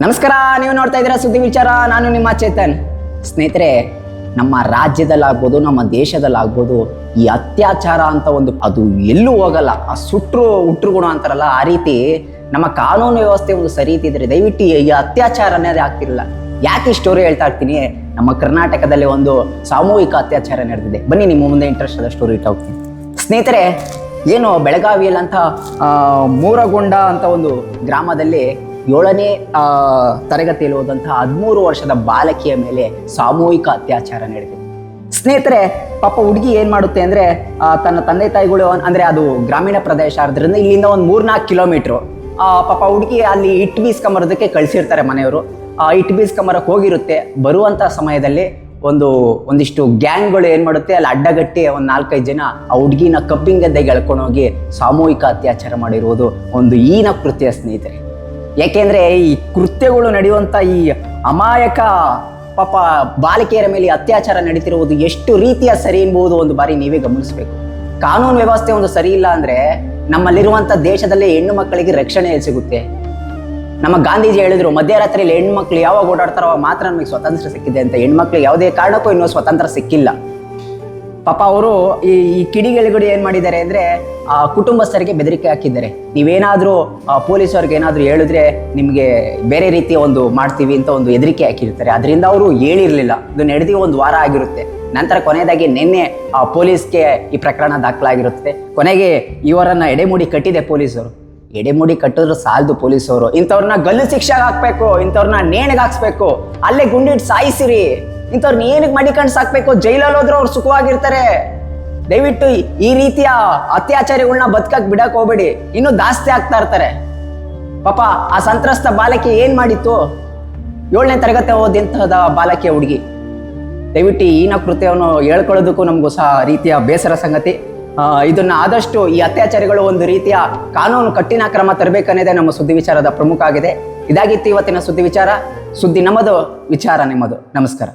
ನಮಸ್ಕಾರ ನೀವು ನೋಡ್ತಾ ಇದ್ದೀರಾ ಸುದ್ದಿ ವಿಚಾರ. ನಾನು ನಿಮ್ಮ ಚೇತನ್. ಸ್ನೇಹಿತರೆ ನಮ್ಮ ರಾಜ್ಯದಲ್ಲಾಗ್ಬೋದು ನಮ್ಮ ದೇಶದಲ್ಲಾಗ್ಬೋದು ಈ ಅತ್ಯಾಚಾರ ಅಂತ ಒಂದು ಅದು ಎಲ್ಲೂ ಹೋಗಲ್ಲ. ಆ ಸುಟ್ರು ಉಟ್ರು ಗುಣ ಅಂತಾರಲ್ಲ ಆ ರೀತಿ ನಮ್ಮ ಕಾನೂನು ವ್ಯವಸ್ಥೆ ಒಂದು ಸರಿ ಇದ್ದಿದ್ರೆ ದಯವಿಟ್ಟು ಈ ಅತ್ಯಾಚಾರ ಅನ್ನೋದೇ ಆಗ್ತಿರಲಿಲ್ಲ ಯಾಕೆ ಈ ಸ್ಟೋರಿ ಹೇಳ್ತಾ ಇರ್ತೀನಿ? ನಮ್ಮ ಕರ್ನಾಟಕದಲ್ಲಿ ಒಂದು ಸಾಮೂಹಿಕ ಅತ್ಯಾಚಾರ ನಡೆದಿದೆ. ಬನ್ನಿ ನಿಮ್ಮ ಮುಂದೆ ಇಂಟ್ರೆಸ್ಟ್ ಆದ ಸ್ಟೋರಿ ಇಟ್ಟು ಹೋಗ್ತೀನಿ. ಸ್ನೇಹಿತರೆ ಏನು ಬೆಳಗಾವಿಯಲ್ಲಂತ ಆ, ಮೂರಗೊಂಡ ಅಂತ ಒಂದು ಗ್ರಾಮದಲ್ಲಿ ಏಳನೇ ತರಗತಿಯಲ್ಲಿ ಹೋದಂತಹ ಹದಿಮೂರು ವರ್ಷದ ಬಾಲಕಿಯ ಮೇಲೆ ಸಾಮೂಹಿಕ ಅತ್ಯಾಚಾರ ನಡೆದಿದೆ. ಸ್ನೇಹಿತರೆ, ಪಾಪ ಹುಡುಗಿ ಏನ್ ಮಾಡುತ್ತೆ ಅಂದ್ರೆ ತನ್ನ ತಂದೆ ತಾಯಿಗಳು ಅಂದ್ರೆ ಅದು ಗ್ರಾಮೀಣ ಪ್ರದೇಶ ಆದ್ರಿಂದ ಇಲ್ಲಿಂದ ಒಂದು ಮೂರ್ನಾಲ್ಕು ಕಿಲೋಮೀಟ್ರು. ಪಾಪ ಹುಡುಗಿ ಅಲ್ಲಿ ಇಟ್ಟು ಬೀಸ್ಕೊಂಬರೋದಕ್ಕೆ ಕಳಿಸಿರ್ತಾರೆ ಮನೆಯವರು. ಆ ಇಟ್ಟು ಬೀಸ್ಕೊಂಬರಕ್ಕೆ ಹೋಗಿರುತ್ತೆ. ಬರುವಂತ ಸಮಯದಲ್ಲಿ ಒಂದು, ಒಂದಿಷ್ಟು ಗ್ಯಾಂಗ್ಗಳು ಏನ್ ಮಾಡುತ್ತೆ, ಅಲ್ಲಿ ಅಡ್ಡಗಟ್ಟಿ ಒಂದು ನಾಲ್ಕೈದು ಜನ ಆ ಹುಡುಗಿನ ಕಬ್ಬಿಂಗದ್ದೆಗೆ ಎಳ್ಕೊಂಡು ಹೋಗಿ ಸಾಮೂಹಿಕ ಅತ್ಯಾಚಾರ ಮಾಡಿರುವುದು ಒಂದು ಈನ ಕೃತ್ಯ, ಸ್ನೇಹಿತರೆ. ಯಾಕೆಂದ್ರೆ ಈ ಕೃತ್ಯಗಳು ನಡೆಯುವಂತ ಈ ಅಮಾಯಕ ಪಾಪ ಬಾಲಕಿಯರ ಮೇಲೆ ಅತ್ಯಾಚಾರ ನಡೀತಿರುವುದು ಎಷ್ಟು ರೀತಿಯ ಸರಿ ಎಂಬುದು ಒಂದು ಬಾರಿ ನೀವೇ ಗಮನಿಸಬೇಕು. ಕಾನೂನು ವ್ಯವಸ್ಥೆ ಒಂದು ಸರಿ ಇಲ್ಲ ಅಂದ್ರೆ ನಮ್ಮಲ್ಲಿರುವಂತ ದೇಶದಲ್ಲೇ ಹೆಣ್ಣು ಮಕ್ಕಳಿಗೆ ರಕ್ಷಣೆ ಸಿಗುತ್ತೆ. ನಮ್ಮ ಗಾಂಧೀಜಿ ಹೇಳಿದ್ರು, ಮಧ್ಯರಾತ್ರಿಯಲ್ಲಿ ಹೆಣ್ಮಕ್ಳು ಯಾವಾಗ ಓಡಾಡ್ತಾರೋ ಮಾತ್ರ ನಮಗೆ ಸ್ವತಂತ್ರ ಸಿಕ್ಕಿದೆ ಅಂತ. ಹೆಣ್ಮಕ್ಳು ಯಾವುದೇ ಕಾರಣಕ್ಕೂ ಇನ್ನೂ ಸ್ವತಂತ್ರ ಸಿಕ್ಕಿಲ್ಲ. ಪಾಪ ಅವರು ಈ ಈ ಕಿಡಿಗಳಿಗಳು ಏನು ಮಾಡಿದ್ದಾರೆ ಅಂದ್ರೆ ಆ ಕುಟುಂಬಸ್ಥರಿಗೆ ಬೆದರಿಕೆ ಹಾಕಿದ್ದಾರೆ. ನೀವೇನಾದರೂ ಪೊಲೀಸ್ ಅವ್ರಿಗೆ ಏನಾದರೂ ಹೇಳಿದ್ರೆ ನಿಮಗೆ ಬೇರೆ ರೀತಿಯ ಒಂದು ಮಾಡ್ತೀವಿ ಅಂತ ಒಂದು ಹೆದರಿಕೆ ಹಾಕಿರ್ತಾರೆ. ಅದರಿಂದ ಅವರು ಹೇಳಿರಲಿಲ್ಲ. ಇದು ನಡೆದಿ ಒಂದು ವಾರ ಆಗಿರುತ್ತೆ. ನಂತರ ಕೊನೆಯದಾಗಿ ನಿನ್ನೆ ಆ, ಪೊಲೀಸ್ಗೆ ಈ ಪ್ರಕರಣ ದಾಖಲಾಗಿರುತ್ತೆ. ಕೊನೆಗೆ ಇವರನ್ನ ಎಡೆಮೂಡಿ ಕಟ್ಟಿದೆ ಪೊಲೀಸರು. ಎಡೆಮುಡಿ ಕಟ್ಟಿದ್ರು ಸಾಲದು ಪೊಲೀಸರು ಇಂಥವ್ರನ್ನ ಗಲ್ಲು ಶಿಕ್ಷೆಗೆ ಹಾಕ್ಬೇಕು ಇಂಥವ್ರನ್ನ ನೇಣಿಗೆ ಹಾಕ್ಸ್ಬೇಕು. ಅಲ್ಲೇ ಗುಂಡಿಟ್ಟು ಸಾಯಿಸಿರಿ. ಇಂಥವ್ರನ್ನ ಏನಕ್ಕೆ ಮಡಿಕಂಡು ಸಾಕ್ಬೇಕು? ಜೈಲಲ್ಲಿ ಹೋದ್ರೆ ಅವ್ರು ಸುಖವಾಗಿರ್ತಾರೆ. ದಯವಿಟ್ಟು ಈ- ರೀತಿಯ ಅತ್ಯಾಚಾರಿಗಳನ್ನ ಬದುಕಕ್ ಬಿಡಕ್ ಹೋಗ್ಬೇಡಿ. ಇನ್ನೂ ಜಾಸ್ತಿ ಆಗ್ತಾ ಇರ್ತಾರೆ. ಪಾಪ, ಆ ಸಂತ್ರಸ್ತ ಬಾಲಕಿ ಏನ್ ಮಾಡಿತ್ತು? ಏಳನೇ ತರಗತಿ ಓದಿಂತಹದ ಬಾಲಕಿಯ ಹುಡುಗಿ. ದಯವಿಟ್ಟು ಈನ ಕೃತ್ಯವನ್ನು ಹೇಳ್ಕೊಳ್ಳೋದಕ್ಕೂ ನಮಗೂ ಸಹ ರೀತಿಯ ಬೇಸರ ಸಂಗತಿ. ಇದನ್ನ ಆದಷ್ಟು ಈ ಅತ್ಯಾಚಾರಿಗಳು ಒಂದು ರೀತಿಯ ಕಾನೂನು ಕಠಿಣ ಕ್ರಮ ತರಬೇಕನ್ನೋದೇ ನಮ್ಮ ಸುದ್ದಿ ವಿಚಾರದ ಪ್ರಮುಖ ಆಗಿದೆ. ಇದಾಗಿತ್ತು ಇವತ್ತಿನ ಸುದ್ದಿ ವಿಚಾರ. ಸುದ್ದಿ ನಮ್ಮದು, ವಿಚಾರ ನಿಮ್ಮದು. ನಮಸ್ಕಾರ.